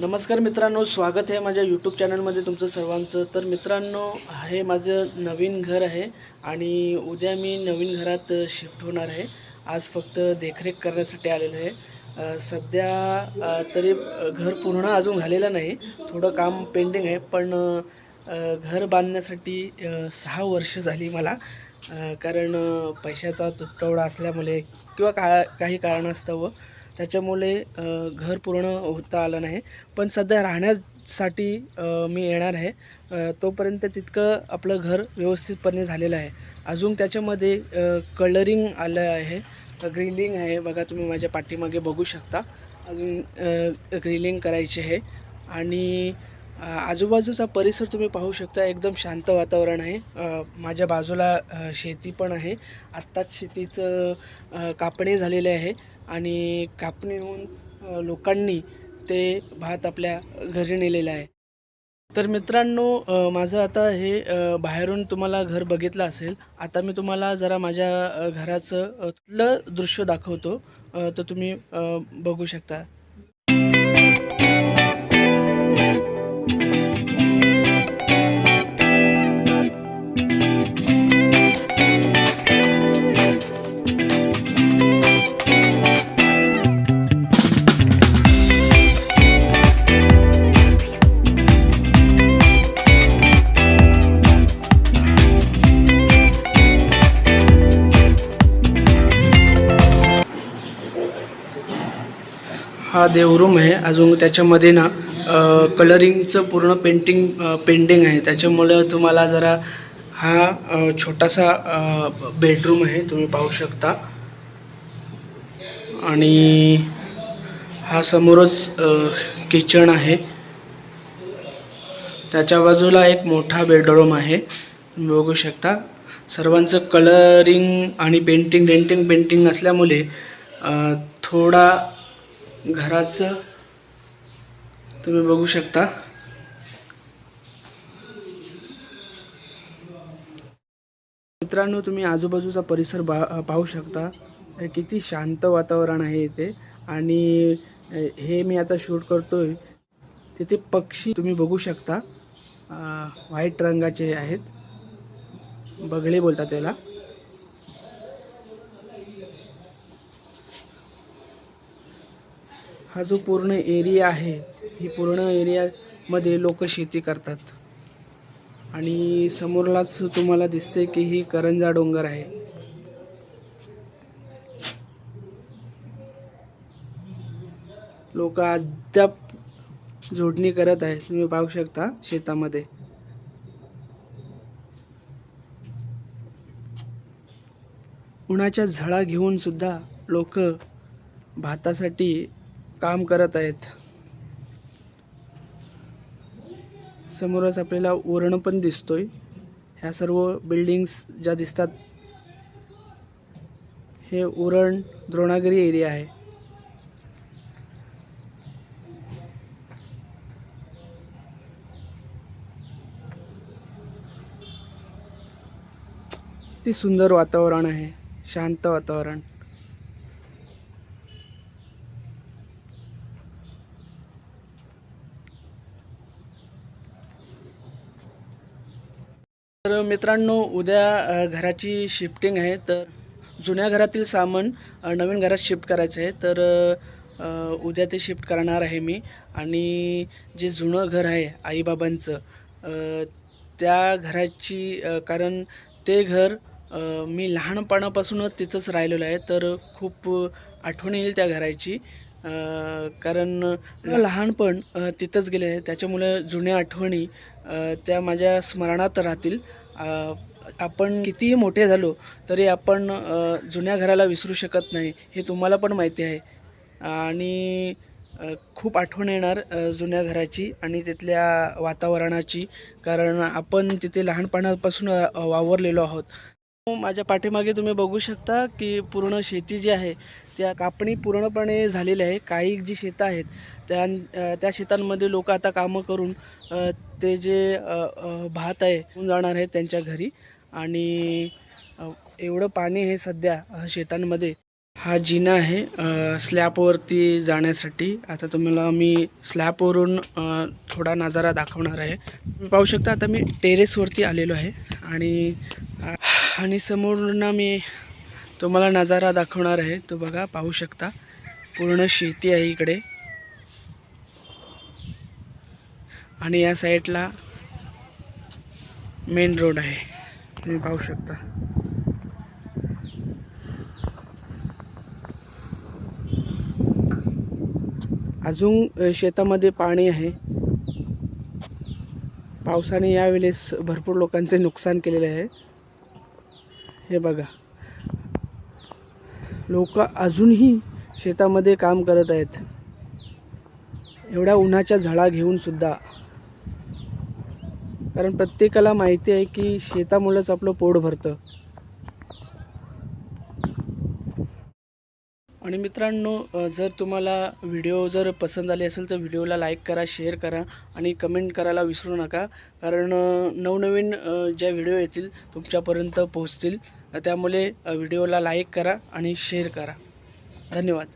नमस्कार मित्रांनो स्वागत आहे माझ्या यूट्यूब चॅनलमध्ये तुमचं सर्वांचं. तर मित्रांनो हे माझं नवीन घर आहे आणि उद्या मी नवीन घरात शिफ्ट होणार आहे. आज फक्त देखरेख करण्यासाठी आलेलं आहे. सध्या तरी घर पूर्ण अजून झालेलं नाही. थोडं काम पेंडिंग आहे पण घर बांधण्यासाठी सहा वर्ष झाली मला. कारण पैशाचा तुटवडा असल्यामुळे किंवा का काही कारणास्तव त्याच्यामुळे घर पूर्ण होता आलं नाही. पण सध्या राहण्यासाठी मी येणार आहे. तोपर्यंत तितकं आपलं घर व्यवस्थितपणे झालेलं आहे. अजून त्याच्यामध्ये कलरिंग आलं आहे. ग्रिलिंग आहे. बघा तुम्ही माझ्या पाठीमागे बघू शकता. अजून ग्रिलिंग करायची आहे. आणि आजूबाजूचा परिसर तुम्ही पाहू शकता. एकदम शांत वातावरण आहे. माझ्या बाजूला शेती पण आहे. आत्ताच शेतीचं कापणी झालेले आहे. आणि कापणी होऊन लोकांनी ते भात आपल्या घरी नेलेलं आहे. तर मित्रांनो माझं आता हे बाहेरून तुम्हाला घर बघितलं असेल. आता मी तुम्हाला जरा माझ्या घराचं दृश्य दाखवतो. तर तुम्ही बघू शकता. हा देवरूम आहे. अजून त्याच्यामध्ये ना कलरिंगचं पूर्ण पेंटिंग पेंडिंग आहे. त्याच्यामुळं तुम्हाला जरा हा छोटासा बेडरूम आहे. तुम्ही पाहू शकता. आणि हा समोरच किचन आहे. त्याच्या बाजूला एक मोठा बेडरूम आहे. तुम्ही बघू शकता. सर्वांचं कलरिंग आणि पेंटिंग डेंटिंग पेंटिंग असल्यामुळे थोडा घराचं तुम्ही बघू शकता. मित्रांनो तुम्ही आजूबाजूचा परिसर बा पाहू शकता. हे किती शांत वातावरण आहे इथे. आणि हे मी आता शूट करतोय. तिथे पक्षी तुम्ही बघू शकता. व्हाईट रंगाचे आहेत. बगळे बोलतात त्याला. हा जो पूर्ण एरिया आहे ही पूर्ण एरियामध्ये लोक शेती करतात. आणि समोरलाच तुम्हाला दिसते की ही करंजा डोंगर आहे. लोक अद्याप जोडणी करत आहे तुम्ही पाहू शकता शेतामध्ये. उन्हाच्या झळा घेऊन सुद्धा लोक भातासाठी काम करत आहेत. समोरच आपल्याला वरण पण दिसतोय. ह्या सर्व बिल्डिंग्स ज्या दिसतात हे उरण द्रोणागिरी एरिया आहे. ती सुंदर वातावरण आहे. शांत वातावरण. तर मित्रांनो उद्या घराची शिफ्टिंग आहे. तर जुन्या घरातील सामान नवीन घरात शिफ्ट करायचं आहे. तर उद्या ते शिफ्ट करणार आहे मी. आणि जे जुनं घर आहे आईबाबांचं त्या घराची कारण ते घर मी लहानपणापासूनच तिथंच राहिलेलो आहे. तर खूप आठवण येईल त्या घराची. कारण लहानपण तिथंच गेले. आहे त्याच्यामुळे जुन्या आठवणी त्या माझ्या स्मरणात राहतील. आपण कितीही मोठे झालो तरी आपण जुन्या घराला विसरू शकत नाही हे तुम्हाला पण माहिती आहे. आणि खूप आठवण येणार जुन्या घराची आणि तिथल्या वातावरणाची कारण आपण तिथे लहानपणापासून वावरलेलो आहोत. माझ्या पाठीमागे तुम्ही बघू शकता की पूर्ण शेती जी आहे त्या कापणी पूर्णपणे झालेली आहे. काही जी शेतं आहेत त्या त्या शेतांमध्ये लोक आता कामं करून ते जे भात आहे होऊन जाणार आहे त्यांच्या घरी. आणि एवढं पाणी आहे सध्या शेतांमध्ये हा जिना आहे स्लॅपवरती जाण्यासाठी. आता तुम्हाला मी स्लॅपवरून थोडा नजारा दाखवणार आहे. तुम्ही पाहू शकता आता मी टेरेसवरती आलेलो आहे. आणि अ, आणि समोरून मी तुम्हाला नजारा दाखवणार आहे. तो बघा पाहू शकता. पूर्ण शेती आहे इकडे. आणि या साईडला मेन रोड आहे. तुम्ही पाहू शकता. अजून शेतामध्ये पाणी आहे. पावसाने यावेळेस भरपूर लोकांचे नुकसान केलेले आहे. हे बघा. लोक अजूनही शेतामध्ये काम करत आहेत. एवढ्या उन्हाच्या झळा घेऊन सुद्धा. कारण प्रत्येकाला माहिती आहे की शेतामुळेच आपलं पोट भरतं. आणि मित्रांनो जर तुम्हाला व्हिडिओ जर पसंत आले असेल तर व्हिडिओला लाईक करा शेअर करा आणि कमेंट करायला विसरू नका. कारण नवनवीन ज्या व्हिडिओ येतील तुमच्यापर्यंत पोहोचतील. त्यामुळे व्हिडिओला लाईक करा आणि शेअर करा. धन्यवाद.